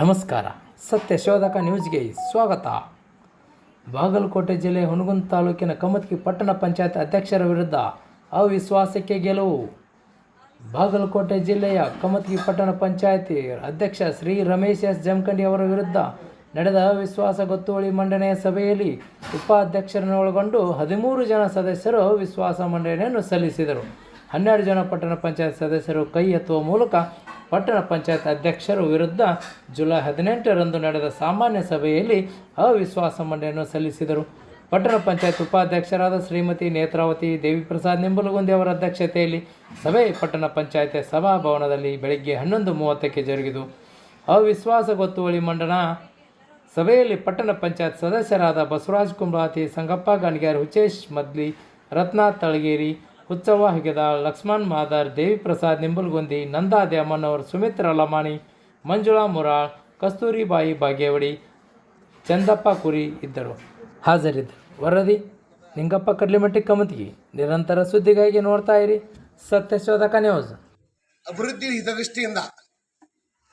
ನಮಸ್ಕಾರ. ಸತ್ಯ ಶೋಧಕ ನ್ಯೂಸ್ಗೆ ಸ್ವಾಗತ. ಬಾಗಲಕೋಟೆ ಜಿಲ್ಲೆ ಹುಣಗುಂದ ತಾಲೂಕಿನ ಕಮತ್ಕಿ ಪಟ್ಟಣ ಪಂಚಾಯತ್ ಅಧ್ಯಕ್ಷರ ವಿರುದ್ಧ ಅವಿಶ್ವಾಸಕ್ಕೆ ಗೆಲುವು. ಬಾಗಲಕೋಟೆ ಜಿಲ್ಲೆಯ ಕಮತ್ಕಿ ಪಟ್ಟಣ ಪಂಚಾಯತಿ ಅಧ್ಯಕ್ಷ ಶ್ರೀ ರಮೇಶ್ ಎಸ್. ಜಮಖಂಡಿ ಅವರ ವಿರುದ್ಧ ನಡೆದ ಅವಿಶ್ವಾಸ ಗೊತ್ತುವಳಿ ಮಂಡನೆಯ ಸಭೆಯಲ್ಲಿ ಉಪಾಧ್ಯಕ್ಷರನ್ನು ಒಳಗೊಂಡು ಹದಿಮೂರು ಜನ ಸದಸ್ಯರು ಅವಿಶ್ವಾಸ ಮಂಡನೆಯನ್ನು ಸಲ್ಲಿಸಿದರು. ಹನ್ನೆರಡು ಜನ ಪಟ್ಟಣ ಪಂಚಾಯತ್ ಸದಸ್ಯರು ಕೈ ಎತ್ತುವ ಮೂಲಕ ಪಟ್ಟಣ ಪಂಚಾಯತ್ ಅಧ್ಯಕ್ಷರು ವಿರುದ್ಧ ಜುಲೈ ಹದಿನೆಂಟರಂದು ನಡೆದ ಸಾಮಾನ್ಯ ಸಭೆಯಲ್ಲಿ ಅವಿಶ್ವಾಸ ಮಂಡನೆಯನ್ನು ಸಲ್ಲಿಸಿದರು. ಪಟ್ಟಣ ಪಂಚಾಯತ್ ಉಪಾಧ್ಯಕ್ಷರಾದ ಶ್ರೀಮತಿ ನೇತ್ರಾವತಿ ದೇವಿಪ್ರಸಾದ್ ನಿಂಬಲಗುಂದಿ ಅವರ ಅಧ್ಯಕ್ಷತೆಯಲ್ಲಿ ಸಭೆ ಪಟ್ಟಣ ಪಂಚಾಯತ್ ಸಭಾಭವನದಲ್ಲಿ ಬೆಳಗ್ಗೆ ಹನ್ನೊಂದು ಮೂವತ್ತಕ್ಕೆ ಜರುಗಿತು. ಅವಿಶ್ವಾಸ ಗೊತ್ತುವಳಿ ಮಂಡನ ಸಭೆಯಲ್ಲಿ ಪಟ್ಟಣ ಪಂಚಾಯತ್ ಸದಸ್ಯರಾದ ಬಸವರಾಜ್ ಕುಂಬ್ಲಾತಿ ಸಂಗಪ್ಪ ಗಣಗ್ಯಾರ್ ಹುಚೇಶ್ ಮದ್ಲಿ ರತ್ನ ತಳಗೇರಿ ಹುಚ್ಚವ್ವ ಹಗೆದ ಲಕ್ಷ್ಮಣ್ ಮಾದರ್, ದೇವಿಪ್ರಸಾದ್ ನಿಂಬಲ್ಗುಂದಿ, ನಂದಾ ದ್ಯಾಮಣ್ಣವರ್ ಸುಮಿತ್ರ ಲಮಾಣಿ, ಮಂಜುಳಾ ಮುರಾಳ್ ಕಸ್ತೂರಿಬಾಯಿ ಬಾಗೇವಡಿ, ಚಂದಪ್ಪ ಕುರಿ ಇದ್ದರು. ಹಾಜರಿದ್ದರು ವರದಿ, ನಿಂಗಪ್ಪ ಕಡ್ಲಿಮಟ್ಟಿ ಕಮತಿಗೆ, ನಿರಂತರ ಸುದ್ದಿಗಾಗಿ ನೋಡ್ತಾ ಇರಿ ಸತ್ಯಶೋಧಕ ನ್ಯೂಸ್. ಅಭಿವೃದ್ಧಿ ಹಿತದೃಷ್ಟಿಯಿಂದ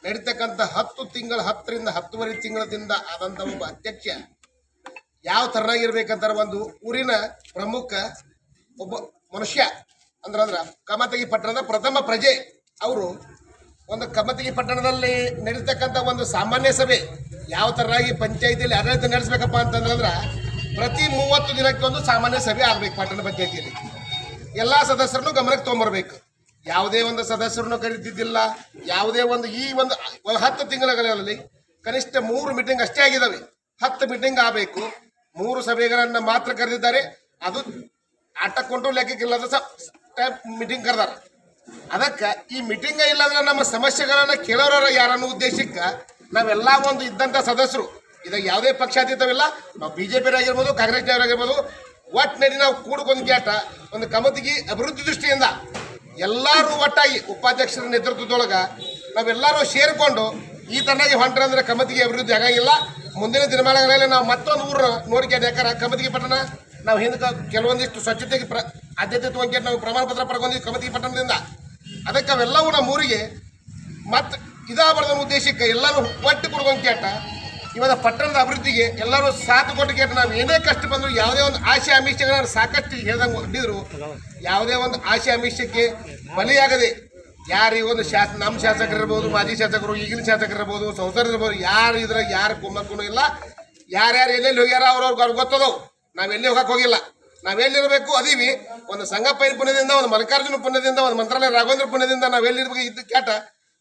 ನಡೀತಕ್ಕಂಥ ಹತ್ತು ತಿಂಗಳ, ಹತ್ತರಿಂದ ಹತ್ತುವರೆ ತಿಂಗಳದಿಂದ ಆದಂಥ ಒಬ್ಬ ಅಧ್ಯಕ್ಷ ಯಾವ ಥರನಾಗಿರ್ಬೇಕಂತಾರೆ ಒಂದು ಊರಿನ ಪ್ರಮುಖ, ಒಬ್ಬ ಮನುಷ್ಯ, ಅಂದ್ರೆ ಅಂದ್ರೆ ಕಮತಗಿ ಪಟ್ಟಣದ ಪ್ರಥಮ ಪ್ರಜೆ ಅವರು. ಒಂದು ಕಮತಗಿ ಪಟ್ಟಣದಲ್ಲಿ ನಡೀತಕ್ಕಂಥ ಒಂದು ಸಾಮಾನ್ಯ ಸಭೆ ಯಾವ ಥರವಾಗಿ ಪಂಚಾಯತಿಯಲ್ಲಿ ಆಡಳಿತ ನಡೆಸಬೇಕಪ್ಪ ಅಂತಂದ್ರೆ ಪ್ರತಿ ಮೂವತ್ತು ದಿನಕ್ಕೆ ಒಂದು ಸಾಮಾನ್ಯ ಸಭೆ ಆಗ್ಬೇಕು ಪಟ್ಟಣ ಪಂಚಾಯತಿಯಲ್ಲಿ. ಎಲ್ಲ ಸದಸ್ಯರನ್ನು ಗಮನಕ್ಕೆ ತೊಗೊಂಬರ್ಬೇಕು. ಯಾವುದೇ ಒಂದು ಸದಸ್ಯರನ್ನು ಕರೀತಿದ್ದಿಲ್ಲ. ಯಾವುದೇ ಒಂದು ಈ ಒಂದು ಹತ್ತು ತಿಂಗಳಲ್ಲಿ ಕನಿಷ್ಠ ಮೂರು ಮೀಟಿಂಗ್ ಅಷ್ಟೇ ಆಗಿದಾವೆ. ಹತ್ತು ಮೀಟಿಂಗ್ ಆಗಬೇಕು. ಮೂರು ಸಭೆಗಳನ್ನು ಮಾತ್ರ ಕರೆದಿದ್ದಾರೆ. ಅದು ಆಟಕ್ಕೊಂಡ್ರು ಲೆಕ್ಕಕ್ಕಿಲ್ಲದ ಟೈಪ್ ಮೀಟಿಂಗ್ ಕರೆದಾರ. ಅದಕ್ಕೆ ಈ ಮೀಟಿಂಗ್ ಇಲ್ಲಾಂದ್ರೆ ನಮ್ಮ ಸಮಸ್ಯೆಗಳನ್ನ ಕೇಳೋರ ಯಾರನ್ನೋ ಉದ್ದೇಶಕ್ಕೆ ನಾವೆಲ್ಲ ಒಂದು ಇದ್ದಂಥ ಸದಸ್ಯರು. ಇದಾಗ ಯಾವುದೇ ಪಕ್ಷಾತೀತವಿಲ್ಲ. ನಾವು ಬಿ ಜೆ ಕಾಂಗ್ರೆಸ್ ಆಗಿರ್ಬೋದು ಒಟ್ಟಿನಲ್ಲಿ ನಾವು ಕೂಡ್ಕೊಂಡು ಕ್ಯಾಟ ಒಂದು ಕಮತಿಗೆ ಅಭಿವೃದ್ಧಿ ದೃಷ್ಟಿಯಿಂದ ಎಲ್ಲರೂ ಒಟ್ಟಾಗಿ ಉಪಾಧ್ಯಕ್ಷರ ನೇತೃತ್ವದೊಳಗೆ ನಾವೆಲ್ಲರೂ ಸೇರಿಕೊಂಡು ಈ ತರನಾಗಿ ಹೊಂಟ್ರೆ ಅಂದ್ರೆ ಕಮತಿಗೆ ಅಭಿವೃದ್ಧಿ ಆಗಂಗಿಲ್ಲ. ಮುಂದಿನ ದಿನಮಾನಗಳಲ್ಲಿ ನಾವು ಮತ್ತೊಂದು ಊರು ನೋಡಿಕೆ ಯಾಕಂದ್ರೆ ಕಮತಿಗೆ ಪಟ್ಟಣ ನಾವು ಹಿಂದಕ್ಕೆ ಕೆಲವೊಂದಿಷ್ಟು ಸ್ವಚ್ಛತೆಗೆ ಪ್ರ ಆದ್ಯತೆ ತಗೊಂಡು ನಾವು ಪ್ರಮಾಣ ಪತ್ರ ಪಡ್ಕೊಂಡಿದ್ವಿ ಕಮತಿ ಪಟ್ಟಣದಿಂದ. ಅದಕ್ಕೆ ಅವೆಲ್ಲವೂ ನಮ್ಮ ಊರಿಗೆ ಮತ್ತು ಇದಾಗಬಾರ್ದು ಉದ್ದೇಶಕ್ಕೆ ಎಲ್ಲರೂ ಒಟ್ಟು ಕೊಡ್ಕೊಂಡು ಕೇಟ ಇವಾಗ ಪಟ್ಟಣದ ಅಭಿವೃದ್ಧಿಗೆ ಎಲ್ಲರೂ ಸಾಥ್ ಕೊಟ್ಟು ಕೇಟ ನಾವು ಏನೇ ಕಷ್ಟ ಬಂದರೂ ಯಾವುದೇ ಒಂದು ಆಶೆ ಆಮಿಷಗಳನ್ನ ಸಾಕಷ್ಟು ಹೇಳ್ದಂಗೆ ಒಡ್ಡಿದ್ರು ಯಾವುದೇ ಒಂದು ಆಶೆ ಆಮಿಷಕ್ಕೆ ಬಲಿಯಾಗದೆ ಯಾರು ಒಂದು ಶಾಸ ನಮ್ಮ ಶಾಸಕರಿರ್ಬೋದು ಮಾಜಿ ಶಾಸಕರು, ಈಗಿನ ಶಾಸಕರಿರ್ಬೋದು ಇರ್ಬೋದು, ಸಂಸದರು ಇರ್ಬೋದು, ಯಾರು ಇದ್ರಾಗ ಯಾರು ಕುಮ್ಮಕ್ಕೂ ಇಲ್ಲ, ಯಾರ್ಯಾರು ಎಲ್ಲೆಲ್ಲಿ ಹೋಗ್ಯಾರ ಅವ್ರವ್ರಿಗೆ ಅವ್ರಿಗೆ ಗೊತ್ತದವು. ನಾವೆಲ್ಲಿ ಹೋಗಕ್ಕೆ ಹೋಗಿಲ್ಲ. ನಾವೆಲ್ಲಿರಬೇಕು ಅದೀವಿ. ಒಂದು ಸಂಗಪ್ಪನ ಪುಣ್ಯದಿಂದ, ಒಂದು ಮಲ್ಲಿಕಾರ್ಜುನ ಪುಣ್ಯದಿಂದ, ಒಂದು ಮಂತ್ರಾಲಯ ರಾಘವೇಂದ್ರ ಪುಣ್ಯದಿಂದ ನಾವೆಲ್ಲಿರ್ಬೇಕು ಇದ್ದ ಕ್ಯಾಟ,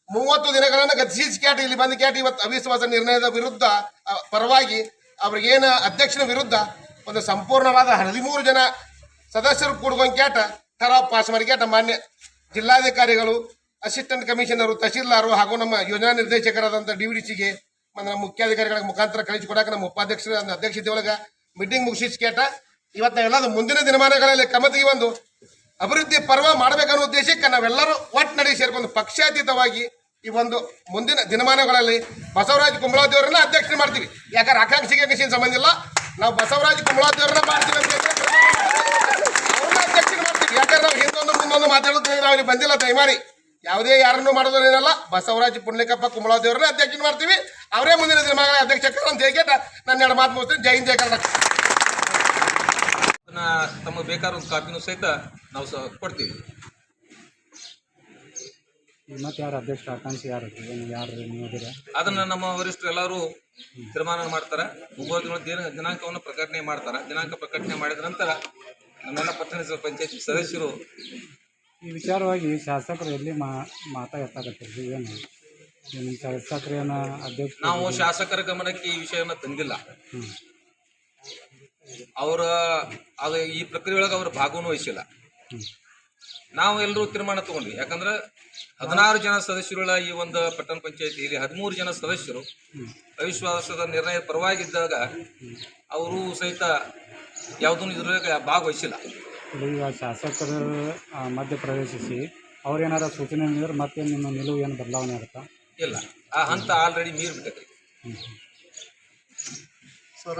ಮೂವತ್ತು ದಿನಗಳನ್ನ ಗತಿಸಿ ಕ್ಯಾಟ, ಇಲ್ಲಿ ಬಂದ ಕ್ಯಾಟ ಇವತ್ತು ಅವಿಶ್ವಾಸ ನಿರ್ಣಯದ ವಿರುದ್ಧ ಪರವಾಗಿ ಅವ್ರಿಗೇನು ಅಧ್ಯಕ್ಷನ ವಿರುದ್ಧ ಒಂದು ಸಂಪೂರ್ಣವಾದ ಹದಿಮೂರು ಜನ ಸದಸ್ಯರು ಕೂಡ್ಕೊಂಡು ಕ್ಯಾಟ, ಕರಾವ್ ಪಾಸ್ ಮಾಡಿ ಕ್ಯಾಟ. ಮಾನ್ಯ ಜಿಲ್ಲಾಧಿಕಾರಿಗಳು, ಅಸಿಸ್ಟೆಂಟ್ ಕಮಿಷನರು, ತಹಶೀಲ್ದಾರು ಹಾಗೂ ನಮ್ಮ ಯೋಜನಾ ನಿರ್ದೇಶಕರಾದಂಥ ಡಿ ಡಿ ಸಿಗೆ ನಮ್ಮ ಮುಖ್ಯಾಧಿಕಾರಿಗಳ ಮುಖಾಂತರ ಕಳಿಸಿಕೊಡಕ್ಕೆ ನಮ್ಮ ಉಪಾಧ್ಯಕ್ಷರ ಅಧ್ಯಕ್ಷತೆ ಒಳಗೆ ಮೀಟಿಂಗ್ ಮುಗಿಸಿ ಕೇಟ ಇವತ್ತು ನಾವೆಲ್ಲ ಮುಂದಿನ ದಿನಮಾನಗಳಲ್ಲಿ ಕಮತಿಗೆ ಒಂದು ಅಭಿವೃದ್ಧಿ ಪರ್ವ ಮಾಡಬೇಕನ್ನೋ ಉದ್ದೇಶಕ್ಕೆ ನಾವೆಲ್ಲರೂ ಒಟ್ಟಿನಡಿ ಸೇರ್ಕೊಂಡು ಪಕ್ಷಾತೀತವಾಗಿ ಈ ಒಂದು ಮುಂದಿನ ದಿನಮಾನಗಳಲ್ಲಿ ಬಸವರಾಜ ಕುಂಬಳಾದೇವರನ್ನ ಅಧ್ಯಕ್ಷ ಮಾಡ್ತೀವಿ. ಯಾಕಂದ್ರೆ ಆಕಾಂಕ್ಷಿಗೆ ಆಕಾಂಕ್ಷಿಗೆ ಸಂಬಂಧ ಇಲ್ಲ? ನಾವು ಬಸವರಾಜ ಕುಂಬಳಾದೇವರನ್ನ ಮಾಡ್ತೀವಿ ಅಂತ ಅಧ್ಯಕ್ಷರು ಮಾಡ್ತೀವಿ. ಯಾಕಂದ್ರೆ ನಾವು ಹಿಂದೊಂದು ಮುಂದೊಂದು ಮಾತಾಡೋದು ನಾವು ಬಂದಿಲ್ಲ, ದಯಮಾಡಿ. ಯಾವುದೇ ಯಾರನ್ನು ಮಾಡೋದೇನಲ್ಲ ಬಸವರಾಜ ಪುಣ್ಯಕಪ್ಪ ಕುಂಬಳಾದೇವರನ್ನ ಅಧ್ಯಕ್ಷ ಮಾಡ್ತೀವಿ. ಅವರೇ ಮುಂದಿನ ದಿನಮಾನಗಳ ಅಧ್ಯಕ್ಷ ಅಂತ ಹೇಳಿ ನನ್ನ ಎರಡು ಮಾತು ಮುಗಿಸ್ತೀನಿ. ಜೈ ಹಿಂದ್ ಜೈ ಕರ್ನಾಟಕ. ಅದನ್ನ ತಮಗೆ ಬೇಕಾದ ಒಂದು ಕಾಪಿನೂ ಸಹಿತ ನಾವು ಸಹ ಕೊಡ್ತೀವಿ. ಮತ್ತೆ ಯಾರು ಅಧ್ಯಕ್ಷ ಆಕಾಂಕ್ಷಿ ಯಾರು? ಏನು ಯಾರು ನೀವು ಅದನ್ನ ನಮ್ಮ ವರಿಷ್ಠರು ಎಲ್ಲರೂ ತೀರ್ಮಾನ ಮಾಡ್ತಾರೆ. ಒಂಬತ್ತು ತಿಂಗಳ ದಿನ ದಿನಾಂಕವನ್ನು ಪ್ರಕಟಣೆ ಮಾಡ್ತಾರೆ. ದಿನಾಂಕ ಪ್ರಕಟಣೆ ಮಾಡಿದ ನಂತರ ನಮ್ಮೆಲ್ಲ ಪಟ್ಟಣ ಪಂಚಾಯತ್ ಸದಸ್ಯರು ಈ ವಿಚಾರವಾಗಿ ಶಾಸಕರು ಎಲ್ಲಿ ಮಾ ಏನು? ಅಧ್ಯಕ್ಷ ನಾವು ಶಾಸಕರ ಗಮನಕ್ಕೆ ಈ ವಿಷಯವನ್ನು ತಂದಿಲ್ಲ. ಅವರ ಅದು ಈ ಪ್ರಕ್ರಿಯೆ ಒಳಗೆ ಅವರು ಭಾಗವೂ ವಹಿಸಿಲ್ಲ. ನಾವು ಎಲ್ಲರೂ ತೀರ್ಮಾನ ತಗೊಂಡ್ವಿ. ಯಾಕಂದ್ರೆ ಹದಿನಾರು ಜನ ಸದಸ್ಯರುಗಳ ಈ ಒಂದು ಪಟ್ಟಣ ಪಂಚಾಯತಿಯಲ್ಲಿ ಹದಿಮೂರು ಜನ ಸದಸ್ಯರು ಅವಿಶ್ವಾಸದ ನಿರ್ಣಯ ಪರವಾಗಿದ್ದಾಗ ಅವರು ಸಹಿತ ಯಾವುದೂ ಇದ್ರಾಗ ಭಾಗವಹಿಸಿಲ್ಲ. ಈಗ ಶಾಸಕರು ಪ್ರವೇಶಿಸಿ ಅವ್ರೇನಾರ ಸೂಚನೆ ನೀಡಿದ್ರೆ ಮತ್ತೆ ನಿಮ್ಮ ನಿಲುವು ಏನು ಬದಲಾವಣೆ ಆಗುತ್ತಾ? ಇಲ್ಲ. ಆ ಹಂತ ಆಲ್ರೆಡಿ ಮೀರಿ ಬಿಟ್ಟೈತಿ ಹ್ಞೂ ಸರ